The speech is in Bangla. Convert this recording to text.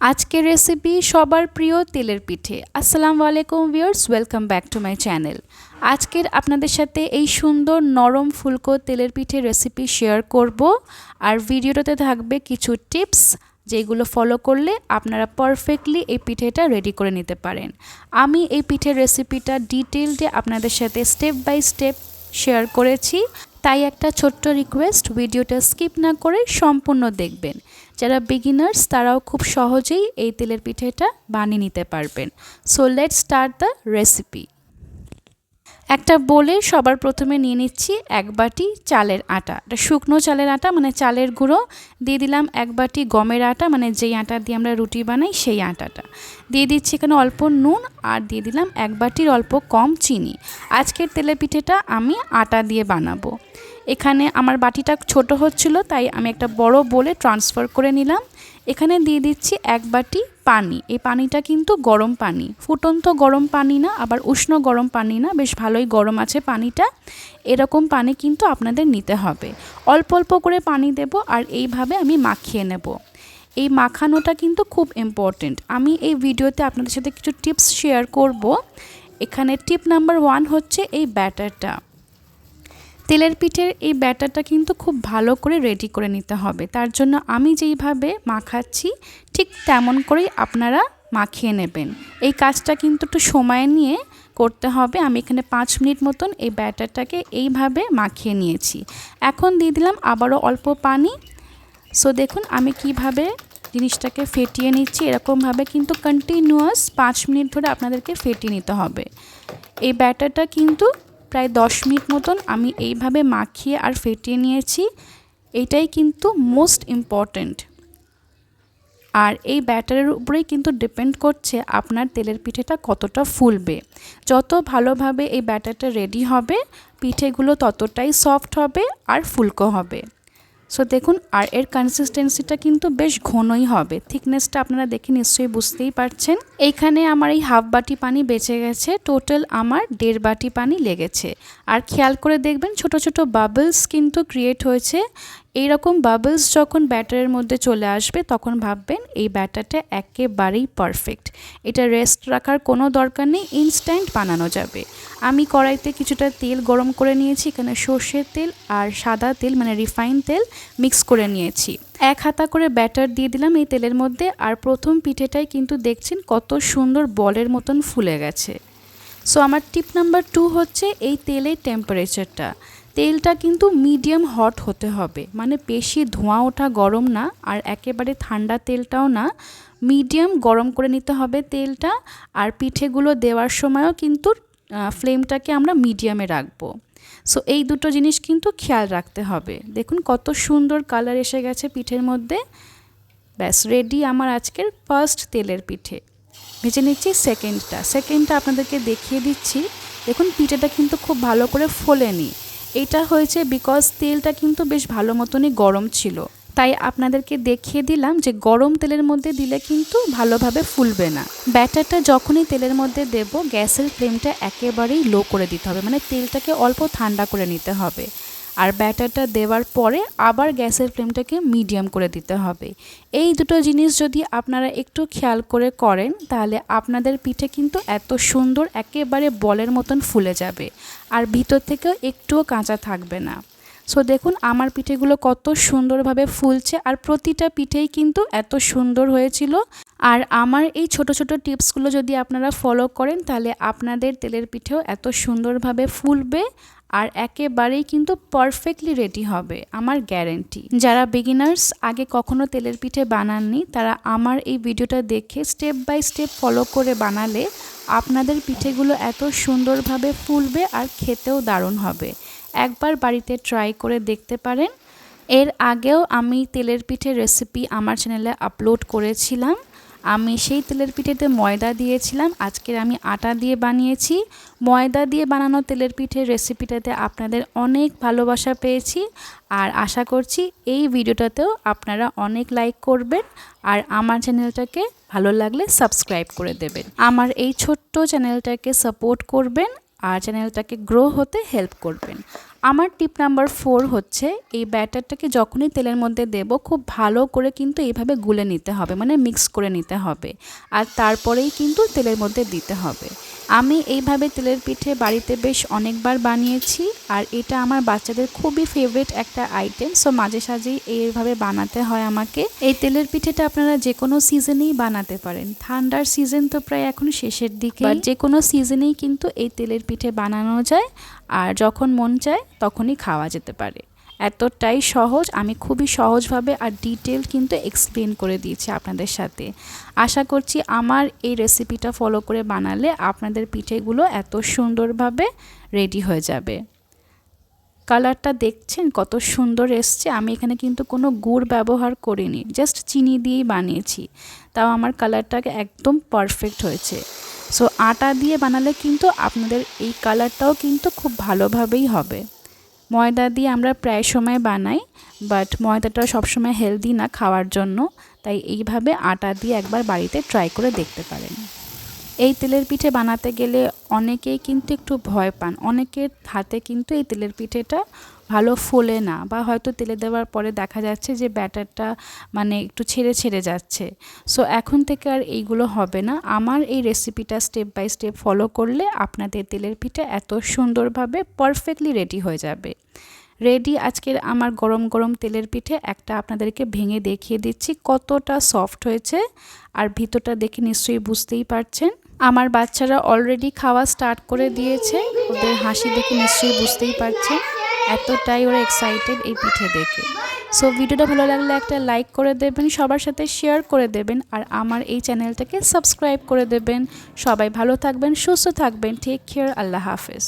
আজকের রেসিপি সবার প্রিয় তেলের পিঠে। আসসালামু আলাইকুম viewers welcome back to my channel আজকের আপনাদের সাথে এই সুন্দর নরম ফুলকো তেলের পিঠে রেসিপি শেয়ার করব। আর ভিডিওটাতে থাকবে কিছু টিপস যেগুলো ফলো করলে আপনারা পারফেক্টলি এই পিঠেটা রেডি করে নিতে পারেন। আমি এই পিঠের রেসিপিটা ডিটেলডে আপনাদের সাথে স্টেপ বাই স্টেপ শেয়ার করেছি। তাই একটা ছোট্ট রিকোয়েস্ট ভিডিওটা স্কিপ না করে সম্পূর্ণ দেখবেন। যারা বিগিনার্স তারাও খুব সহজেই এই তেলের পিঠেটা বানিয়ে নিতে পারবেন। So let start the recipe একটা বলে সবার প্রথমে নিয়ে নিচ্ছি এক বাটি চালের আটা। এটা শুকনো চালের আটা মানে চালের গুঁড়ো। দিয়ে দিলাম এক বাটি গমের আটা মানে যেই আটা দিয়ে আমরা রুটি বানাই সেই আটাটা। দিয়ে দিচ্ছি এখানে অল্প নুন আর দিয়ে দিলাম এক বাটির অল্প কম চিনি। আজকের তেলে পিঠেটা আমি আটা দিয়ে বানাবো। এখানে আমার বাটিটা ছোট হচ্ছিল, তাই আমি একটা বড় বলে ট্রান্সফার করে নিলাম। এখানে দিয়ে দিচ্ছি এক বাটি পানি। এই পানিটা কিন্তু গরম পানি। ফুটন্ত গরম পানি না, আবার উষ্ণ গরম পানি না, বেশ ভালোই গরম আছে পানিটা। এরকম পানি কিন্তু আপনাদের নিতে হবে। অল্প অল্প করে পানি দেব আর এইভাবে আমি মাখিয়ে নেব। এই মাখানোটা কিন্তু খুব ইম্পর্টেন্ট আমি এই ভিডিওতে আপনাদের সাথে কিছু টিপস শেয়ার করব। এখানে টিপ নাম্বার ওয়ান হচ্ছে এই ব্যাটারটা তেলের পিঠের এই ব্যাটারটা কিন্তু খুব ভালো করে রেডি করে নিতে হবে। তার জন্য আমি যেইভাবে মাখাচ্ছি, ঠিক তেমন করেই আপনারা মাখিয়ে নেবেন। এই কাজটা কিন্তু একটু সময় নিয়ে করতে হবে। আমি এখানে পাঁচ মিনিট মতন এই ব্যাটারটাকে এইভাবে মাখিয়ে নিয়েছি। এখন দিয়ে দিলাম আবারও অল্প পানি। সো দেখুন আমি কীভাবে জিনিসটাকে ফেটিয়ে নিচ্ছি। এরকমভাবে কিন্তু কন্টিনিউয়াস পাঁচ মিনিট ধরে আপনাদেরকে ফেটিয়ে নিতে হবে। এই ব্যাটারটা কিন্তু প্রায় দশ মিনিট মতন আমি এইভাবে মাখিয়ে আর ফেটিয়ে নিয়েছি। এটাই কিন্তু মোস্ট ইম্পর্ট্যান্ট আর এই ব্যাটারের উপরেই কিন্তু ডিপেন্ড করছে আপনার তেলের পিঠেটা কতটা ফুলবে। যত ভালোভাবে এই ব্যাটারটা রেডি হবে, পিঠেগুলো ততটাই সফট হবে আর ফুলকো হবে। সো দেখুন, আর এর কনসিস্টেন্সিটা কিন্তু বেশ ঘনই হবে। থিকনেসটা আপনারা দেখে নিশ্চয়ই বুঝতেই পারছেন। এইখানে আমার এই হাফ বাটি পানি বেঁচে গেছে। টোটাল আমার দেড় বাটি পানি লেগেছে। আর খেয়াল করে দেখবেন, ছোট ছোট বাবলস কিন্তু ক্রিয়েট হয়েছে। এই রকম বাবলস যখন ব্যাটারের মধ্যে চলে আসবে, তখন ভাববেন এই ব্যাটারটা একেবারেই পারফেক্ট এটা রেস্ট রাখার কোনো দরকার নেই ইনস্ট্যান্ট বানানো যাবে। আমি কড়াইতে কিছুটা তেল গরম করে নিয়েছি, এখানে সর্ষের তেল আর সাদা তেল মানে রিফাইন তেল মিক্স করে নিয়েছি। এক হাতা করে ব্যাটার দিয়ে দিলাম এই তেলের মধ্যে, আর প্রথম পিঠেটাই কিন্তু দেখছেন কত সুন্দর বলের মতন ফুলে গেছে। সো আমার টিপ নাম্বার টু হচ্ছে এই তেলের টেম্পারেচারটা তেলটা কিন্তু মিডিয়াম হট হতে হবে। মানে বেশি ধোঁয়া ওঠা গরম না, আর একেবারে ঠান্ডা তেলটাও না। মিডিয়াম গরম করে নিতে হবে তেলটা, আর পিঠেগুলো দেওয়ার সময়ও কিন্তু ফ্লেমটাকে আমরা মিডিয়ামে রাখব। সো এই দুটো জিনিস কিন্তু খেয়াল রাখতে হবে। দেখুন কত সুন্দর কালার এসে গেছে পিঠের মধ্যে। ব্যাস রেডি আমার আজকের ফার্স্ট তেলের পিঠে। ভেজে নিচ্ছি সেকেন্ডটা সেকেন্ডটা আপনাদেরকে দেখিয়ে দিচ্ছি। দেখুন পিঠেটা কিন্তু খুব ভালো করে ফোলেনি। এটা হয়েছে বিকজ তেলটা কিন্তু বেশ ভালো মতনই গরম ছিল। তাই আপনাদেরকে দেখিয়ে দিলাম যে গরম তেলের মধ্যে দিলে কিন্তু ভালোভাবে ফুলবে না। ব্যাটারটা যখনই তেলের মধ্যে দেব, গ্যাসের ফ্লেমটা একেবারেই লো করে দিতে হবে। মানে তেলটাকে অল্প ঠান্ডা করে নিতে হবে। আর ব্যাটারটা দেওয়ার পরে আবার গ্যাসের ফ্লেমটাকে মিডিয়াম করে দিতে হবে। এই দুটো জিনিস যদি আপনারা একটু খেয়াল করে করেন, তাহলে আপনাদের পিঠে কিন্তু এত সুন্দর একেবারে বলের মতন ফুলে যাবে আর ভিতর থেকেও একটুও কাঁচা থাকবে না। সো দেখুন আমার পিঠেগুলো কত সুন্দরভাবে ফুলছে আর প্রতিটা পিঠেই কিন্তু এত সুন্দর হয়েছিল। আর আমার এই ছোট ছোট টিপসগুলো যদি আপনারা ফলো করেন, তাহলে আপনাদের তেলের পিঠেও এত সুন্দরভাবে ফুলবে আর একেবারেই কিন্তু পারফেক্টলি রেডি হবে, আমার গ্যারেন্টি যারা বিগিনার্স আগে কখনো তেলের পিঠে বানাননি, তারা আমার এই ভিডিওটা দেখে স্টেপ বাই স্টেপ ফলো করে বানালে আপনাদের পিঠেগুলো এত সুন্দরভাবে ফুলবে আর খেতেও দারুণ হবে। একবার বাড়িতে ট্রাই করে দেখতে পারেন। এর আগেও আমি তেলের পিঠে রেসিপি আমার চ্যানেলে আপলোড করেছিলাম। আমি সেই তেলের পিঠেতে ময়দা দিয়েছিলাম। আজকের আমি আটা দিয়ে বানিয়েছি। ময়দা দিয়ে বানানো তেলের পিঠের রেসিপিটাতে আপনাদের অনেক ভালোবাসা পেয়েছি। আর আশা করছি এই ভিডিওটাতেও আপনারা অনেক লাইক করবেন। আর আমার চ্যানেলটাকে ভালো লাগলে সাবস্ক্রাইব করে দেবেন। আমার এই ছোট্ট চ্যানেলটাকে সাপোর্ট করবেন। আর চ্যানেলটাকে গ্রো হতে হেল্প করবেন। আমার টিপ নাম্বার ফোর হচ্ছে এই ব্যাটারটাকে যখনই তেলের মধ্যে দেব খুব ভালো করে কিন্তু এইভাবে গুলে নিতে হবে মানে মিক্স করে নিতে হবে। আর তারপরেই কিন্তু তেলের মধ্যে দিতে হবে। আমি এইভাবে তেলের পিঠে বাড়িতে বেশ অনেকবার বানিয়েছি আর এটা আমার বাচ্চাদের খুবই ফেভারিট একটা আইটেম সো মাঝে সাঝেই এইভাবে বানাতে হয় আমাকে। এই তেলের পিঠেটা আপনারা যে কোনো সিজনেই বানাতে পারেন। ঠান্ডার সিজন তো প্রায় এখন শেষের দিকে। যে কোনো সিজনেই কিন্তু এই তেলের পিঠে বানানো যায় আর যখন মন চায় তখনই খাওয়া যেতে পারে। এতটাই সহজ, আমি খুবই সহজভাবে আর ডিটেল কিন্তু এক্সপ্লেন করে দিয়েছি আপনাদের সাথে। আশা করছি আমার এই রেসিপিটা ফলো করে বানালে আপনাদের পিঠেগুলো এত সুন্দরভাবে রেডি হয়ে যাবে। কালারটা দেখছেন, কত সুন্দর এসছে। আমি এখানে কিন্তু কোনো গুড় ব্যবহার করিনি জাস্ট চিনি দিয়েই বানিয়েছি। তাও আমার কালারটাকে একদম পারফেক্ট হয়েছে। সো আটা দিয়ে বানালে কিন্তু আপনাদের এই কালারটাও কিন্তু খুব ভালোভাবেই হবে। ময়দা দিয়ে আমরা প্রায় সময় বানাই বাট ময়দাটা সবসময় হেলদি না খাওয়ার জন্য, তাই এইভাবে আটা দিয়ে একবার বাড়িতে ট্রাই করে দেখতে পারেন। এই তেলের পিঠে বানাতে গেলে অনেকেই কিন্তু একটু ভয় পান, অনেকের হাতে কিন্তু এই তেলের পিঠেটা ভালো ফোলে না বা হয়তো তেলে দেওয়ার পরে দেখা যাচ্ছে যে ব্যাটারটা মানে একটু ছেড়ে ছেড়ে যাচ্ছে। সো এখন থেকে আর এইগুলো হবে না। আমার এই রেসিপিটা স্টেপ বাই স্টেপ ফলো করলে আপনাদের তেলের পিঠে এত সুন্দরভাবে পারফেক্টলি রেডি হয়ে যাবে। রেডি আজকের আমার গরম গরম তেলের পিঠে একটা আপনাদেরকে ভেঙে দেখিয়ে দিচ্ছি কতটা সফট হয়েছে। আর ভিতরটা দেখে নিশ্চয়ই বুঝতেই পারছেন। আমার বাচ্চারা অলরেডি খাওয়া স্টার্ট করে দিয়েছে। ওদের হাসি দেখে নিশ্চয়ই বুঝতেই পারছেন। এতটাই ওরা এক্সাইটেড এই পিঠে দেখে। সো ভিডিওটা ভালো লাগলে একটা লাইক করে দেবেন, সবার সাথে শেয়ার করে দেবেন, আর আমার এই চ্যানেলটাকে সাবস্ক্রাইব করে দেবেন। সবাই ভালো থাকবেন, সুস্থ থাকবেন টেক কেয়ার আল্লাহ হাফেজ।